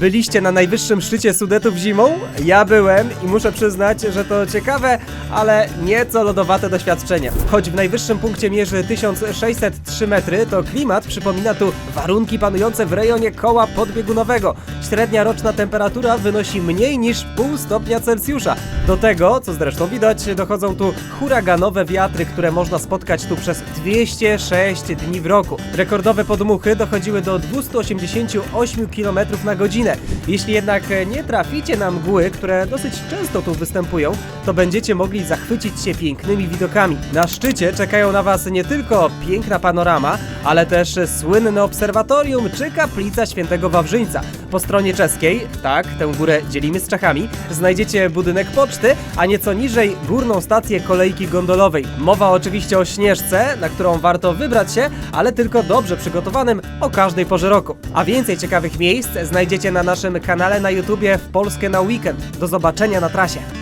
Byliście na najwyższym szczycie Sudetów zimą? Ja byłem i muszę przyznać, że to ciekawe, ale nieco lodowate doświadczenie. Choć w najwyższym punkcie mierzy 1603 metry, to klimat przypomina tu warunki panujące w rejonie koła podbiegunowego. Średnia roczna temperatura wynosi mniej niż pół stopnia Celsjusza. Do tego, co zresztą widać, dochodzą tu huraganowe wiatry, które można spotkać tu przez 206 dni w roku. Rekordowe podmuchy dochodziły do 288 km na godzinę. Jeśli jednak nie traficie na mgły, które dosyć często tu występują, to będziecie mogli zachwycić się pięknymi widokami. Na szczycie czekają na Was nie tylko piękna panorama, ale też słynne obserwatorium czy kaplica świętego Wawrzyńca. Po stronie czeskiej, tak, tę górę dzielimy z Czechami, znajdziecie budynek poczty, a nieco niżej górną stację kolejki gondolowej. Mowa oczywiście o Śnieżce, na którą warto wybrać się, ale tylko dobrze przygotowanym o każdej porze roku. A więcej ciekawych miejsc znajdziecie na naszym kanale na YouTubie w Polskę na weekend. Do zobaczenia na trasie.